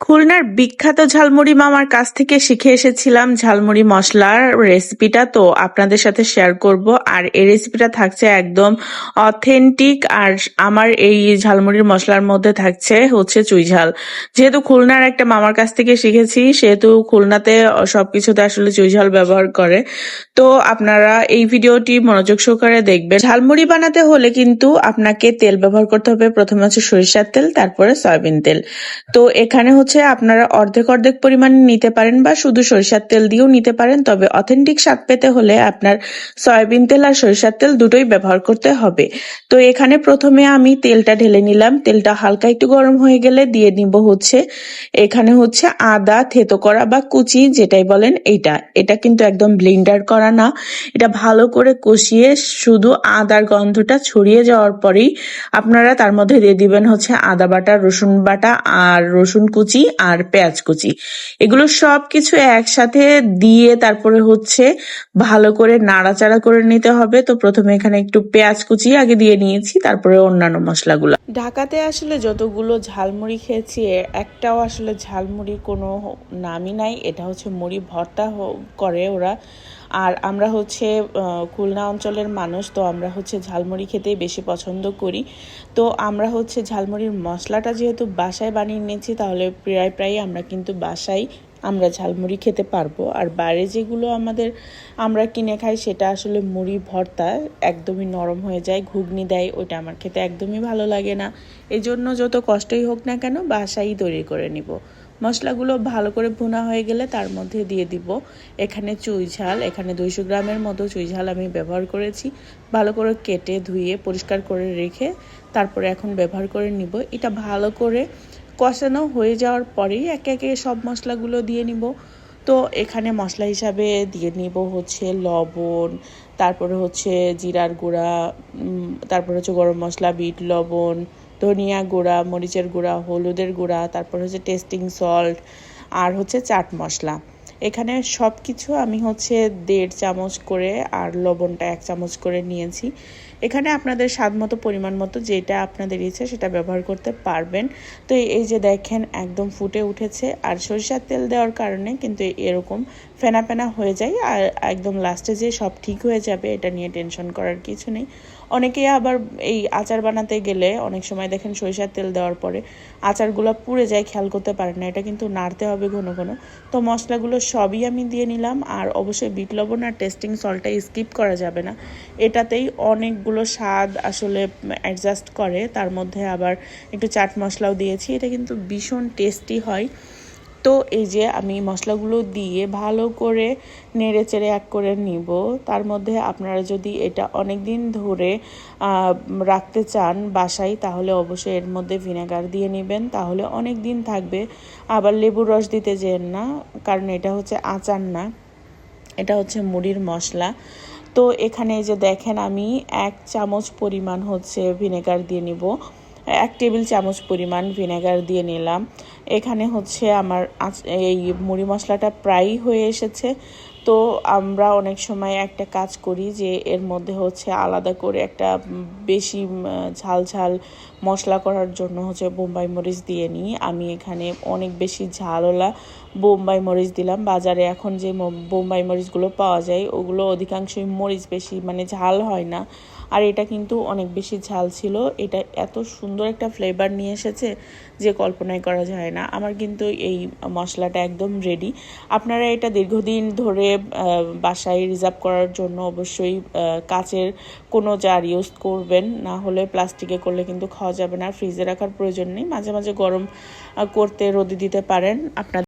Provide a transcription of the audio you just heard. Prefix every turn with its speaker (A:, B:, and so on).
A: খুলনার বিখ্যাত ঝালমুড়ি মামার কাছ থেকে শিখে এসেছিলাম ঝালমুড়ি মশলার রেসিপিটা, তো আপনাদের সাথে শেয়ার করব। আর এই রেসিপিটা থাকছে একদম অথেন্টিক, আর আমার এই ঝালমুড়ির মশলার মধ্যে থাকছে হচ্ছে চুই ঝাল। যেহেতু খুলনার একটা মামার কাছ থেকে শিখেছি, সেহেতু খুলনাতে সবকিছুতে আসলে চুই ঝাল ব্যবহার করে। তো আপনারা এই ভিডিওটি মনোযোগ সহকারে দেখবেন। ঝালমুড়ি বানাতে হলে কিন্তু আপনাকে তেল ব্যবহার করতে হবে। প্রথমে হচ্ছে সরিষার তেল, তারপরে সয়াবিন তেল। তো এখানে হচ্ছে আপনারা অর্ধেক অর্ধেক পরিমাণে নিতে পারেন বা শুধু সরিষার তেল দিয়েও নিতে পারেন। তবে অথেন্টিক স্বাদ পেতে হলে আপনার সয়াবিন তেল আর সরিষার তেল দুটোই ব্যবহার করতে হবে। তো এখানে প্রথমে আমি তেলটা ঢেলে নিলাম। তেলটা হালকা একটু গরম হয়ে গেলে দিয়ে নিব হচ্ছে, এখানে হচ্ছে আদা, থেতো করা বা কুচি যেটাই বলেন এইটা। এটা কিন্তু একদম ব্লেন্ডার করা না। এটা ভালো করে কষিয়ে শুধু আদার গন্ধটা ছড়িয়ে যাওয়ার পরেই আপনারা তার মধ্যে দিয়ে দিবেন হচ্ছে আদা বাটা, রসুন বাটা আর রসুন কুচি। আর পেঁয়াজ কুচি। এগুলো সব কিছু একসাথে দিয়ে তারপরে হচ্ছে ভালো করে নাড়াচাড়া করে নিতে হবে। তো প্রথমে এখানে একটু পেঁয়াজ কুচি আগে দিয়ে নিয়েছি, তারপরে অন্যান্য মশলাগুলো। ঢাকাতে আসলে যতগুলো ঝালমুড়ি খেয়েছি একটাও আসলে ঝালমুড়ি কোনো নামই নাই। এটা হচ্ছে মুড়ি ভর্তা করে ওরা। আর আমরা হচ্ছে খুলনা অঞ্চলের মানুষ, তো আমরা হচ্ছে ঝালমুড়ি খেতেই বেশি পছন্দ করি। তো আমরা হচ্ছে ঝালমুড়ির মশলাটা যেহেতু বাসায় বানিয়ে নিয়েছি, তাহলে প্রায় প্রায় আমরা কিন্তু বাসায় আমরা ঝালমুড়ি খেতে পারব। আর বাইরে যেগুলো আমাদের, আমরা কিনে খাই, সেটা আসলে মুড়ি, ভর্তা একদমই নরম হয়ে যায়, ঘুগনি দেয়, ওইটা আমার খেতে একদমই ভালো লাগে না। এজন্য যত কষ্টই হোক না কেন বাসায় তৈরি করে নিব। মশলাগুলো ভালো করে ভুনা হয়ে গেলে তার মধ্যে দিয়ে দিব। এখানে চুই ঝাল, এখানে দুইশো গ্রামের মতো চুই ঝাল আমি ব্যবহার করেছি। ভালো করে কেটে ধুয়ে পরিষ্কার করে রেখে তারপরে এখন ব্যবহার করে নিব। এটা ভালো করে কষানো হয়ে যাওয়ার পরেই একে একে সব মশলাগুলো দিয়ে নিব। তো এখানে মশলা হিসাবে দিয়ে নিব হচ্ছে লবণ, তারপরে হচ্ছে জিরার গুঁড়া তারপরে হচ্ছে গরম মশলা, বিট, লবণ ধনিয়া গুঁড়া, মরিচের গুঁড়া, হলুদের গুঁড়া, তারপর হচ্ছে টেস্টিং সল্ট আর হচ্ছে চাট মশলা। এখানে সব কিছু আমি হচ্ছে দেড় চামচ করে আর লবণটা এক চামচ করে নিয়েছি। এখানে আপনাদের স্বাদ মতো, পরিমাণ মতো যেটা আপনাদের ইচ্ছে সেটা ব্যবহার করতে পারবেন। তো এই যে দেখেন, একদম ফুটে উঠেছে। আর সরিষার তেল দেওয়ার কারণে কিন্তু এরকম ফেনা ফেনা হয়ে যায়। আর একদম লাস্টে যে সব ঠিক হয়ে যাবে, এটা নিয়ে টেনশন করার কিছু নেই। অনেকেই আবার এই আচার বানাতে গেলে অনেক সময় দেখেন সরিষার তেল দেওয়ার পরে আচারগুলো পুড়ে যায়, খেয়াল করতে পারেন না। এটা কিন্তু নাড়তে হবে ঘন ঘন। তো মশলাগুলো সবই আমি দিয়ে নিলাম আর অবশ্যই বিট লবণ আর টেস্টিং সল্টটা স্কিপ করা যাবে না। এটাতেই অনেকগুলো স্বাদ আসলে অ্যাডজাস্ট করে। তার মধ্যে আবার একটু চাট মশলাও দিয়েছি। এটা কিন্তু ভীষণ টেস্টি হয়। তো এই যে আমি মশলাগুলো দিয়ে ভালো করে নেড়ে চেড়ে এক করে নিব। তার মধ্যে আপনারা যদি এটা অনেক দিন ধরে রাখতে চান বাসায়, তাহলে অবশ্যই এর মধ্যে ভিনেগার দিয়ে নেবেন। তাহলে অনেক দিন থাকবে। আবার লেবুর রস দিতে যেন না, কারণ এটা হচ্ছে আচার না। এটা হচ্ছে মুড়ির মশলা। তো এখানে যে দেখেন আমি এক চামচ পরিমাণ হচ্ছে ভিনেগার দিয়ে নিব। এক টেবিল চামচ পরিমাণ ভিনেগার দিয়ে নিলাম। এখানে হচ্ছে আমার এই মুড়ি মশলাটা প্রায়ই হয়ে এসেছে। তো আমরা অনেক সময় একটা কাজ করি যে এর মধ্যে হচ্ছে আলাদা করে একটা বেশি ঝাল ঝাল মশলা করার জন্য হচ্ছে বোম্বাই মরিচ দিয়ে নিই। আমি এখানে অনেক বেশি ঝালওয়ালা বোম্বাই মরিচ দিলাম। বাজারে এখন যে বোম্বাই মরিচগুলো পাওয়া যায়, ওগুলো অধিকাংশই মরিচ বেশি মানে ঝাল হয় না। আর এটা কিন্তু অনেক বেশি ঝাল ছিল। এটা এত সুন্দর একটা ফ্লেভার নিয়ে এসেছে যে কল্পনাই করা যায় না। আমার কিন্তু এই মশলাটা একদম রেডি আপনারা এটা দীর্ঘদিন ধরে বাসায় রিজার্ভ করার জন্য অবশ্যই কাচের কোনো জার ইউজ করবেন। না হলে প্লাস্টিকে করলে কিন্তু খাওয়া যাবে না। ফ্রিজে রাখার প্রয়োজন নেই। মাঝে মাঝে গরম করতে রোদে দিতে পারেন। আপনার